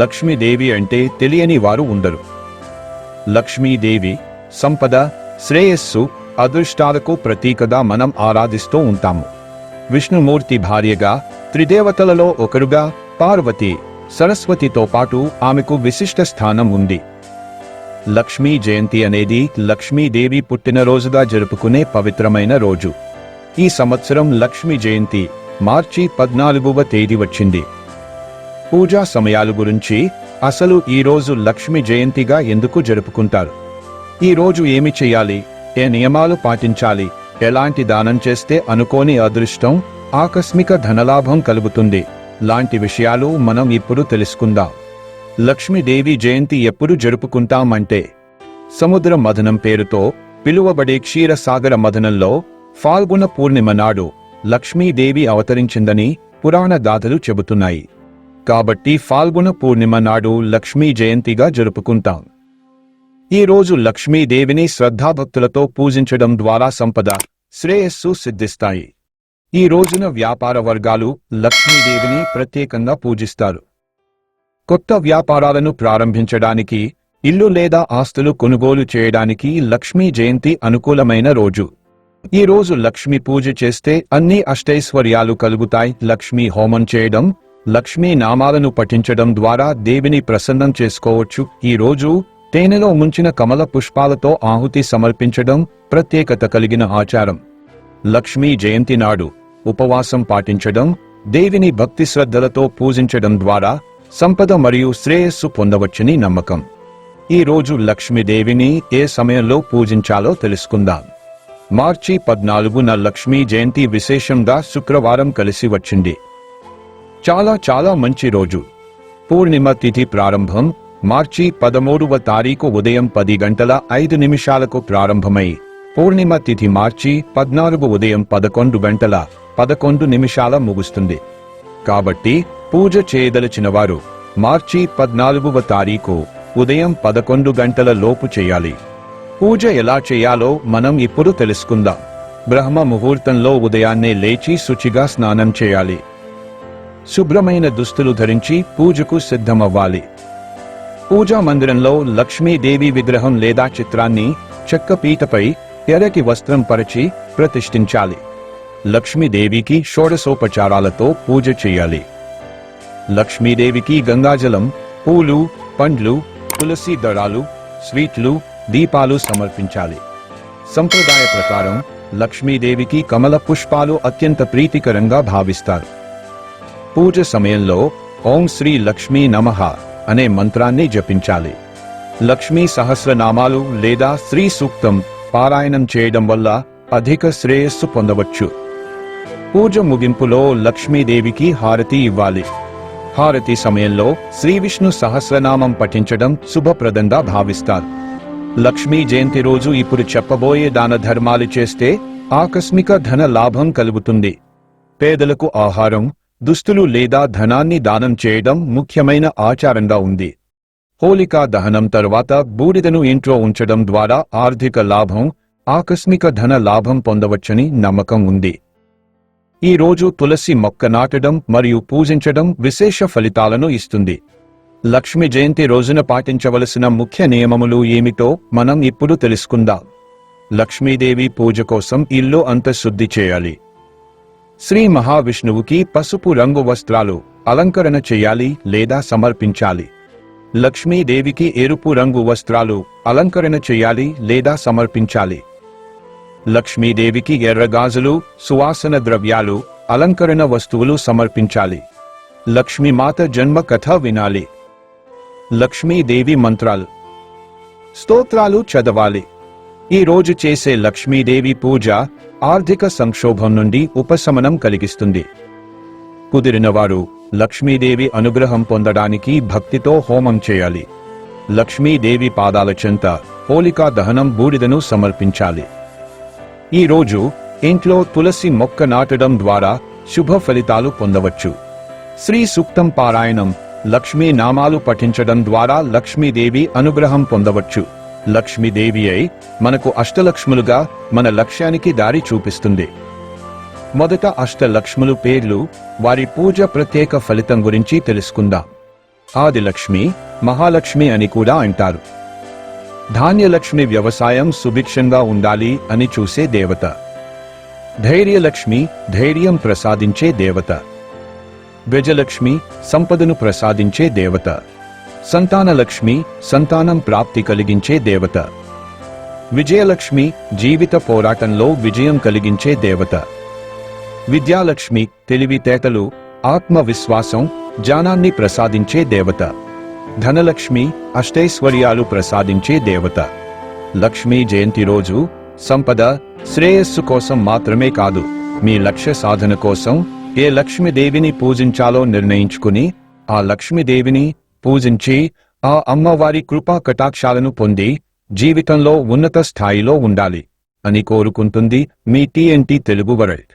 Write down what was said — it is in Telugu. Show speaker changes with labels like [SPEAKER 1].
[SPEAKER 1] లక్ష్మీదేవి అంటే తెలియని వారు ఉండరు. లక్ష్మీదేవి సంపద శ్రేయస్సు అదృష్టాలకు ప్రతీకగా మనం ఆరాధిస్తూ ఉంటాము. విష్ణుమూర్తి భార్యగా త్రిదేవతలలో ఒకరుగా పార్వతి సరస్వతితో పాటు ఆమెకు విశిష్ట స్థానం ఉంది. లక్ష్మీ జయంతి అనేది లక్ష్మీదేవి పుట్టినరోజుగా జరుపుకునే పవిత్రమైన రోజు. ఈ సంవత్సరం లక్ష్మీ జయంతి మార్చి పద్నాలుగవ తేదీ వచ్చింది. పూజా సమయాల గురించి అసలు ఈ రోజు లక్ష్మీ జయంతిగా ఎందుకు జరుపుకుంటారు? ఈ రోజు ఏమి చేయాలి? ఏ నియమాలు పాటించాలి? ఎలాంటి దానం చేస్తే అనుకోని అదృష్టం ఆకస్మిక ధనలాభం కలుగుతుంది. లాంటి విషయాలు మనం ఇప్పుడు తెలుసుకుందాం. లక్ష్మీదేవి జయంతి ఎప్పుడు జరుపుకుంటామంటే సముద్ర మథనం పేరుతో పిలువబడే క్షీరసాగర మథనంలో ఫాల్గుణ పూర్ణిమ నాడు లక్ష్మీదేవి అవతరించిందని పురాణ దాతలు చెబుతున్నాయి. కాబట్టి ఫాల్గుణ పూర్ణిమ నాడు లక్ష్మీ జయంతిగా జరుపుకుంటాం. ఈ రోజు లక్ష్మీదేవిని శ్రద్ధాభక్తులతో పూజించడం ద్వారా సంపద శ్రేయస్సు సిద్ధిస్తాయి. ఈ రోజున వ్యాపార వర్గాలు లక్ష్మీదేవిని ప్రత్యేకంగా పూజిస్తారు. కొత్త వ్యాపారాలను ప్రారంభించడానికి ఇల్లు లేదా ఆస్తులు కొనుగోలు చేయడానికి లక్ష్మీ జయంతి అనుకూలమైన రోజు. ఈ రోజు లక్ష్మి పూజ చేస్తే అన్ని అష్టైశ్వర్యాలు కలుగుతాయి. లక్ష్మీ హోమం చేయడం లక్ష్మీ నామాలను పఠించడం ద్వారా దేవిని ప్రసన్నం చేసుకోవచ్చు. ఈ రోజు తేనెలో ముంచిన కమల పుష్పాలతో ఆహుతి సమర్పించడం ప్రత్యేకత కలిగిన ఆచారం. లక్ష్మీ జయంతి నాడు ఉపవాసం పాటించడం దేవిని భక్తి శ్రద్ధలతో పూజించడం ద్వారా సంపద మరియు శ్రేయస్సు పొందవచ్చని నమ్మకం. ఈ రోజు లక్ష్మీదేవిని ఏ సమయంలో పూజించాలో తెలుసుకుందాం. మార్చి పద్నాలుగున లక్ష్మీ జయంతి విశేషంగా శుక్రవారం కలిసి వచ్చింది. చాలా చాలా మంచి రోజు. పూర్ణిమ తిథి ప్రారంభం మార్చి పదమూడవ తారీఖు ఉదయం పది గంటల ఐదు నిమిషాలకు ప్రారంభమై పూర్ణిమ తిథి మార్చి పద్నాలుగు ఉదయం పదకొండు గంటల పదకొండు నిమిషాల ముగుస్తుంది. కాబట్టి పూజ చేయదలిచిన వారు మార్చి పద్నాలుగవ తారీఖు ఉదయం పదకొండు గంటల లోపు చేయాలి. పూజ ఎలా చేయాలో మనం ఇప్పుడు తెలుసుకుందాం. బ్రహ్మ ముహూర్తంలో ఉదయాన్నే లేచి శుచిగా స్నానం చేయాలి. శుభ్రమైన దుస్తులు ధరించి పూజకు సిద్ధమవ్వాలి. పూజా మందిరంలో లక్ష్మీదేవి విగ్రహం లేదా చిత్రాన్ని చెక్క పీటపై ఎర్రకి వస్త్రం పరిచి ప్రతిష్ఠించాలి. లక్ష్మీదేవికి షోడశోపచారాలతో పూజ చేయాలి. లక్ష్మీదేవికి గంగాజలం పూలు పండ్లు తులసి దళాలు స్వీట్లు దీపాలు సమర్పించాలి. సంప్రదాయ ప్రకారం లక్ష్మీదేవికి కమల పుష్పాలు అత్యంత ప్రీతికరంగా భావిస్తారు. పూజ సమయంలో ఓం శ్రీ లక్ష్మీ నమః అనే మంత్రాన్ని జపించాలి. లక్ష్మీ సహస్రనామాలు లేదా శ్రీ సూక్తం పారాయణం చేయడం వల్ల అధిక శ్రేయస్సు పొందవచ్చు. పూజ ముగింపులో లక్ష్మీదేవికి హారతి ఇవ్వాలి. హారతి సమయంలో శ్రీ విష్ణు సహస్రనామం పఠించడం శుభప్రదంగా భావిస్తారు. లక్ష్మీ జయంతి రోజు ఇప్పుడు చెప్పబోయే దాన ధర్మాలు చేస్తే ఆకస్మిక ధన లాభం కలుగుతుంది. పేదలకు ఆహారం దుస్తులు లేదా ధనాన్ని దానం చేయడం ముఖ్యమైన ఆచారంగా ఉంది. హోలికా దహనం తరువాత బూడిదను ఇంట్లో ఉంచడం ద్వారా ఆర్థిక లాభం ఆకస్మిక ధన లాభం పొందవచ్చని నమ్మకం ఉంది. ఈ రోజు తులసి మొక్క నాటడం మరియు పూజించడం విశేష ఫలితాలను ఇస్తుంది. లక్ష్మి జయంతి రోజున పాటించవలసిన ముఖ్య నియమములు ఏమిటో మనం ఇప్పుడు తెలుసుకుందాం. లక్ష్మీదేవి పూజ కోసం ఇల్లు అంత శుద్ధి చేయాలి. శ్రీ మహావిష్ణువుకి పసుపు రంగు వస్త్రాలు అలంకరణ చేయాలి లేదా సమర్పించాలి. లక్ష్మీదేవికి ఎరుపు రంగు వస్త్రాలు అలంకరణ చేయాలి లేదా సమర్పించాలి. లక్ష్మీదేవికి ఎర్రగాజులు సువాసన ద్రవ్యాలు అలంకరణ వస్తువులు సమర్పించాలి. లక్ష్మీమాత జన్మ కథ వినాలి. లక్ష్మీదేవి మంత్రాలు. స్తోత్రాలు చదవాలి. ఈ రోజు చేసే లక్ష్మీదేవి పూజ ఆర్థిక సంక్షోభం నుండి ఉపశమనం కలిగిస్తుంది. కుదిరినవారు లక్ష్మీదేవి అనుగ్రహం పొందడానికి భక్తితో హోమం చేయాలి. లక్ష్మీదేవి పాదాల చెంత హోలికా దహనం బూడిదను సమర్పించాలి. ఈ రోజు ఇంట్లో తులసి మొక్క నాటడం ద్వారా శుభ ఫలితాలు పొందవచ్చు. శ్రీ సూక్తం పారాయణం లక్ష్మీ నామాలు పఠించడం ద్వారా లక్ష్మీదేవి అనుగ్రహం పొందవచ్చు. లక్ష్మీదేవి అయి మనకు అష్టలక్ష్ములుగా మన లక్ష్యానికి దారి చూపిస్తుంది. మొదట అష్టలక్ష్ములు పేర్లు వారి పూజ ప్రత్యేక ఫలితం గురించి తెలుసుకుందాం. ఆదిలక్ష్మి మహాలక్ష్మి అని కూడా అంటారు. ధాన్యలక్ష్మి వ్యవసాయం సుభిక్షంగా ఉండాలి అని చూసే దేవత. ధైర్యలక్ష్మి ధైర్యం ప్రసాదించే దేవత. గజలక్ష్మి సంపదను ప్రసాదించే దేవత. సంతానలక్ష్మి సంతానం ప్రాప్తి కలిగించే దేవత. విజయలక్ష్మి జీవిత పోరాటంలో విజయం కలిగించే దేవత. విద్యాలక్ష్మి తెలివితేటలు ఆత్మవిశ్వాసం జ్ఞానాన్ని ప్రసాదించే దేవత. ధనలక్ష్మి అష్టైశ్వర్యాలు ప్రసాదించే దేవత. లక్ష్మీ జయంతి రోజు సంపద శ్రేయస్సు కోసం మాత్రమే కాదు మీ లక్ష్య సాధన కోసం ఏ లక్ష్మీదేవిని పూజించాలో నిర్ణయించుకుని ఆ లక్ష్మీదేవిని పూజించి ఆ అమ్మవారి కృపా కటాక్షాలను పొంది జీవితంలో ఉన్నత స్థాయిలో ఉండాలి అని కోరుకుంటుంది మీ టీఎన్టీ తెలుగు వరల్డ్.